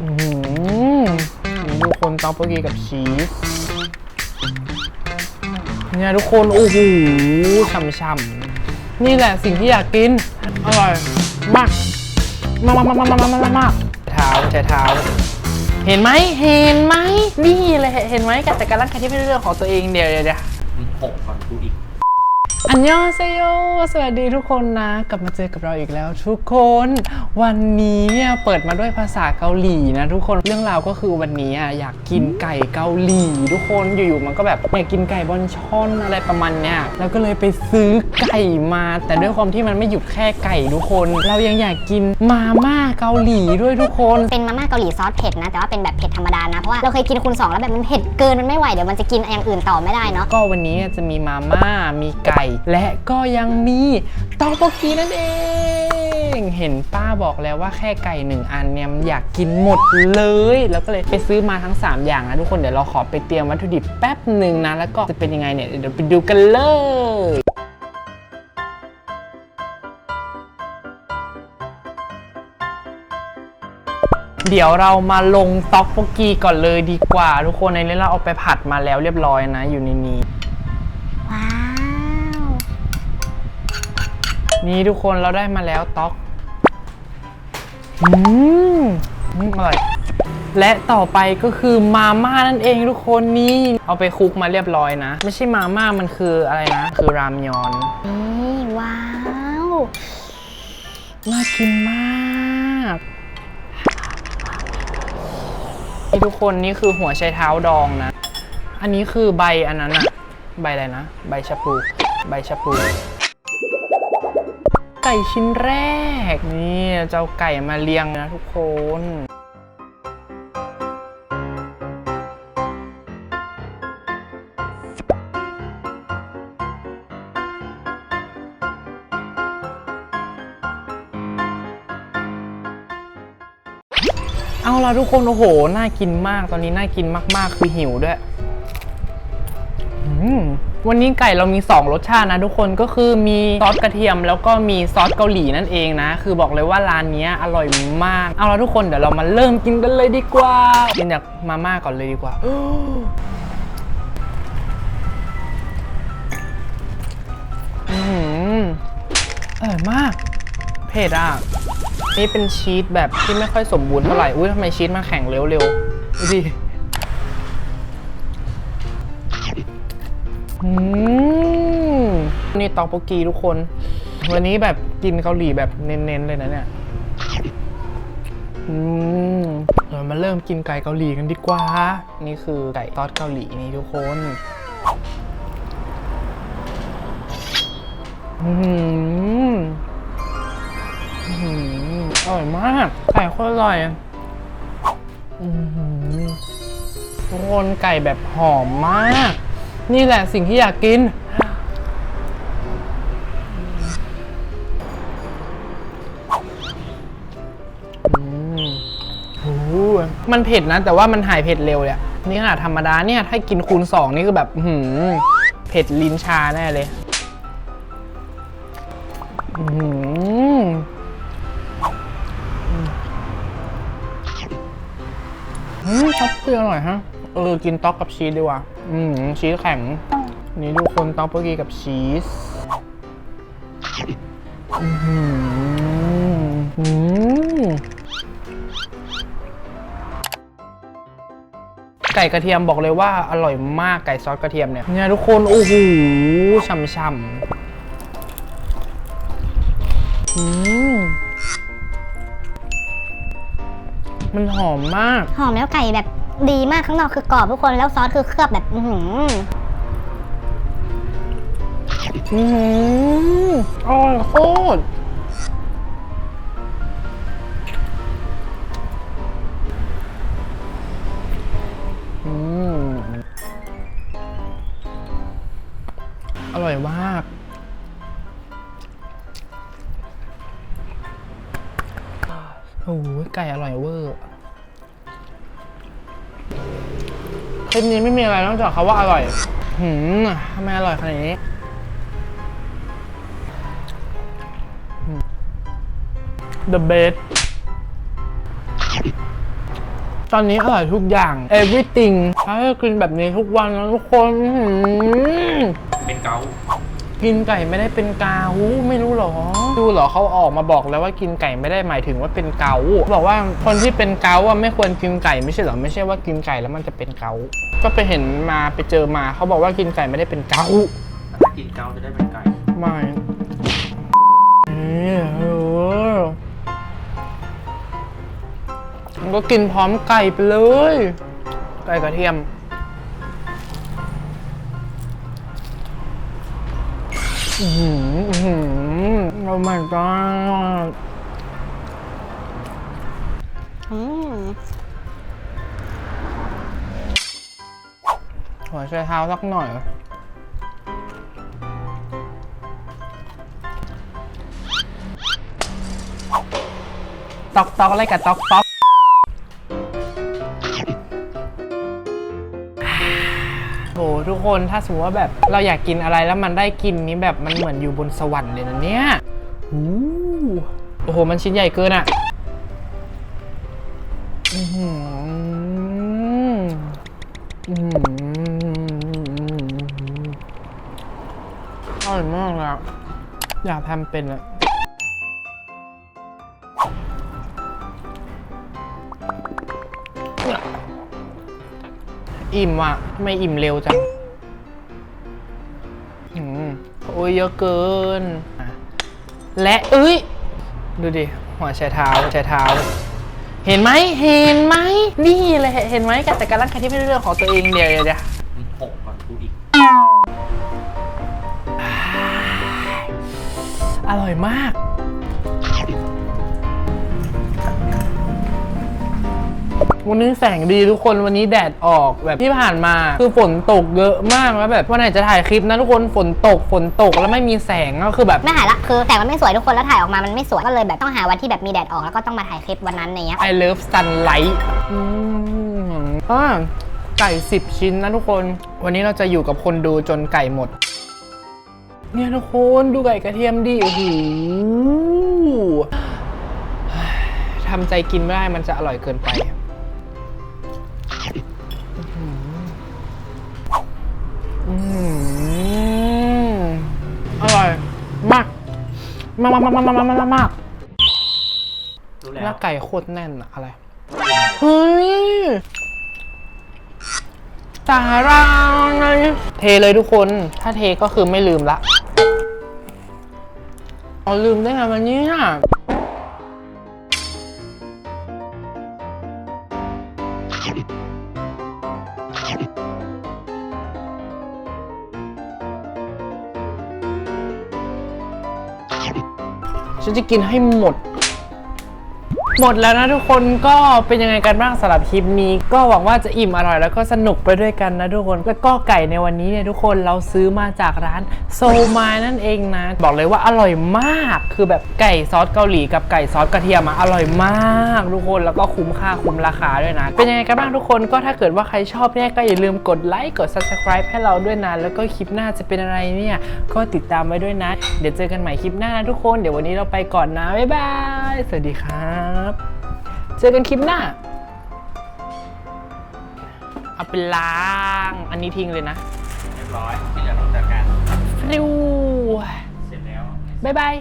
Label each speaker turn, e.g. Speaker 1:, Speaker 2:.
Speaker 1: อืมนี่ดูคนต๊อกโบกีกับชีสเนี่ยทุกคน โอ้โหช่ำๆ นี่แหละสิ่งที่อยากกิน อร่อยมาก มากมากมากมากมากมากมากเท้าใช้เท้า เห็นไหมเห็นไหมนี่เลยเห็นไหมการจัดการร่างกายที่ไม่ใช่เรื่องของตัวเองเดี๋ยวเดี๋ยวเดี๋ยว
Speaker 2: หกก่อน อีก
Speaker 1: อันยองเซโย สวัสดีทุกคนนะ กลับมาเจอกับเราอีกแล้ว ทุกคน วันนี้เนี่ยเปิดมาด้วยภาษาเกาหลีนะทุกคน เรื่องราวก็คือวันนี้อะอยากกินไก่เกาหลี ทุกคน อยู่ๆมันก็แบบอยากกินไก่บอนช่อนอะไรประมาณเนี้ย แล้วก็เลยไปซื้อไก่มา แต่ด้วยความที่มันไม่หยุดแค่ไก่ทุกคน เรายังอยากกินมาม่าเกาหลีด้วยทุกคน
Speaker 3: เป็นมาม่าเกาหลีซอสเผ็ดนะ แต่ว่าเป็นแบบเผ็ดธรรมดานะ เพราะว่าเราเคยกินคูณสองแล้วแบบมันเผ็ดเกินมันไม่ไหว เดี๋ยวมันจะกินอย่างอื่นต่อไม่ได้เนาะ
Speaker 1: ก็วันนี้จะมีมาม่า มีไก่และก็ยังมีตอกโบกีนั่นเอง เห็นป้าบอกแล้วว่าแค่ไก่หนึ่งอันเนี่ยมันอยากกินหมดเลย แล้วก็เลยไปซื้อมาทั้ง 3 อย่างนะทุกคนเดี๋ยวเราขอไปเตรียมวัตถุดิบแป๊บหนึ่งนะแล้วก็จะเป็นยังไงเนี่ยเดี๋ยวไปดูกันเลยเดี๋ยวเรามาลงต็อกโบกีก่อนเลยดีกว่า ทุกคนในนี้เราเอาไปผัดมาแล้วเรียบร้อยนะอยู่ในนี้ นี่ทุกคนเราได้มาแล้วต๊อกอืมอืมอร่อยและต่อไปก็คือมาม่านั่นเองทุกคนนี่ เอาไปคลุกมาเรียบร้อยนะ ไม่ใช่มาม่ามันคืออะไรนะ คือรามยอน
Speaker 3: นี่ว้าว
Speaker 1: น่ากินมากนี่ทุกคนนี่คือหัวไชเท้าดองนะ อันนี้คือใบอันนั้นอะใบอะไรนะ ใบชะพลูใบชะพลูไก่ชิ้นแรก นี่เจะเอาไก่มาเลี้ยงนะทุกคนเอาละทุกคนโอ้โห น่ากินมาก ตอนนี้น่ากินมาก ๆ คือหิวด้วย อืม วันนี้ไก่เรามี 2 รสชาตินะทุกคนก็คือมีซอสกระเทียม แล้วก็มีซอสเกาหลีนั่นเองนะ คือบอกเลยว่าร้านนี้อร่อยมาก เอาละทุกคนเดี๋ยวเรามาเริ่มกินกันเลยดีกว่ากินจากมาม่าก่อนเลยดีกว่าอืมอร่อยมากเผ็ดอะนี่เป็นชีสแบบที่ไม่ค่อยสมบูรณ์เท่าไหร่อุ้ยทำไมชีสมันแข็งเร็วๆดูดิ อืมนี่ตอกโปกีทุกคน วันนี้แบบกินเกาหลีแบบเน้นๆเลยนะเนี่ย อืมเรามาเริ่มกินไก่เกาหลีกันดีกว่า นี่คือไก่ทอดเกาหลีนี่ทุกคนอืมอื้อร่อยมาก ไก่โคตรอร่อยอือหือทุกคนไก่แบบหอมมาก นี่แหละสิ่งที่อยากกิน มันเผ็ดนะ แต่ว่ามันหายเผ็ดเร็วเลยนี่ขนาดธรรมดาเนี่ย ถ้ากินคูณสองนี่คือแบบหือเผ็ดลิ้นชาแน่เลยอืมอืมต๊อกคืออร่อยฮะ เออ กินต๊อกกับชีสดีกว่า อืมชีสแข็ง นี่ดูคนต๊อกเมื่อกี้กับชีสอือหืออืมไก่กระเทียมบอกเลยว่าอร่อยมากไก่ซอสกระเทียมเนี่ยเนี่ยทุกคนโอ้โหช่ำๆอืมมันหอมมาก
Speaker 3: หอมแล้วไก่แบบ ดีมากข้างนอกคือกรอบทุกคนแล้วซอสคือเคลือบแบบอื้อหือ
Speaker 1: อืมอร่อยโคตรอืมอร่อยมาก โอ้โหไก่อร่อยเวอร์ คลิปนี้ไม่มีอะไรนอกจากคาว่าอร่อยหืมทำไมอร่อยขนาดนี้ the best ตอนนี้อร่อยทุกอย่าง everything ถ้าให้กินแบบนี้ทุกวันนะทุกคน
Speaker 2: เป็นเกา
Speaker 1: กินไก่ไม่ได้เป็นเกาไม่รู้หรอ ดูเหรอเขาออกมาบอกแล้วว่ากินไก่ไม่ได้หมายถึงว่าเป็นเกาบอกว่าคนที่เป็นเกาอะไม่ควรกินไก่ไม่ใช่เหรอไม่ใช่ว่ากินไก่แล้วมันจะเป็นเกาก็ไปเห็นมาไปเจอมาเขาบอกว่ากินไก่ไม่ได้เป็นเกา
Speaker 2: ถ้ากินเกาต์จะได้เป็นไก่
Speaker 1: ไม่นี่เออมันก็กินพร้อมไก่ไปเลย ไก่กระเทียม อือหืออื้อหือโอ้ my god
Speaker 3: อืม
Speaker 1: หัวไชเท้าสักหน่อย ตอกตอกอะไรกับตอกตอก กคนถ้าสมมติว่าแบบเราอยากกินอะไรแล้วมันได้กินนี้แบบมันเหมือนอยู่บนสวรรค์เลยนะเนี่ยโอ้โห มันชิ้นใหญ่เกินอะอร่อยมากเลยอะอยากทำเป็นอะอิ่มอะไม่อิ่มเร็วจัง อ้ยเยอะเกินอะและเอ้ย ดูดิ หัวใช้เท้าใช้เท้า เห็นไหมเห็นไหมนี่เลยเห็นไหมการแต่การร่างกายที่ไม่ใช่เรื่องของตัวเองเดี๋ยวเดี๋ยวเดี๋ยว
Speaker 2: มีหกก่อนกูอีก
Speaker 1: อร่อยมาก วันนี้แสงดีทุกคนวันนี้แดดออกแบบที่ผ่านมา คือฝนตกเยอะมากแล้วแบบวันไหนจะถ่ายคลิปนะทุกคนฝนตกฝนตกแล้วไม่มีแสงก็คือแบบ
Speaker 3: ไม่ถ่ายละคือแต่มันไม่สวยทุกคนแล้วถ่ายออกมามันไม่สวยก็เลยแบบต้องหาวันที่แบบมีแดดออกแล้วก็ต้องมาถ่ายคลิปวันนั้นอะไรเงี้ย
Speaker 1: I love sunlight อืมอ่าไก่ 10 ชิ้นนะทุกคน วันนี้เราจะอยู่กับคนดูจนไก่หมด เนี่ยทุกคนดูไก่กระเทียมดิโอ้โหทำใจกินไม่ได้มันจะอร่อยเกินไป อืมอร่อยมาก มากมากมากมากมากมากมาก
Speaker 2: รู้
Speaker 1: แล้
Speaker 2: แล้วว
Speaker 1: ไก่โคตรแน่นอะอะไร เฮ้ยสาหร่ายเทเลยทุกคน ถ้าเทก็คือไม่ลืมละเอาลืมได้ไงวันนี้อะ ฉันจะกินให้หมด หมดแล้วนะทุกคนก็เป็นยังไงกันบ้างสำหรับคลิปนี้ ก็หวังว่าจะอิ่มอร่อยแล้วก็สนุกไปด้วยกันนะทุกคนแล้วก็ไก่ในวันนี้เนี่ยทุกคนเราซื้อมาจากร้านโซมานั่นเองนะ บอกเลยว่าอร่อยมากคือแบบไก่ซอสเกาหลีกับไก่ซอสกระเทียมอะอร่อยมากทุกคนแล้วก็คุ้มค่าคุ้มราคาด้วยนะ เป็นยังไงกันบ้างทุกคนก็ถ้าเกิดว่าใครชอบเนี่ยก็อย่าลืมกดไลค์กด subscribe ให้เราด้วยนะแล้วก็คลิปหน้าจะเป็นอะไรเนี่ยก็ติดตามไว้ด้วยนะ เดี๋ยวเจอกันใหม่คลิปหน้านะทุกคนเดี๋ยววันนี้เราไปก่อนนะบ๊ายบายสวัสดีครับเจอกันคลิปหน้า เอาไปล้าง อันนี้ทิ้งเลยนะ
Speaker 2: เรียบร้อยที่เหลือต้องจัดการ
Speaker 1: ฟิว
Speaker 2: เสร็จแล้ว
Speaker 1: บ๊ายบาย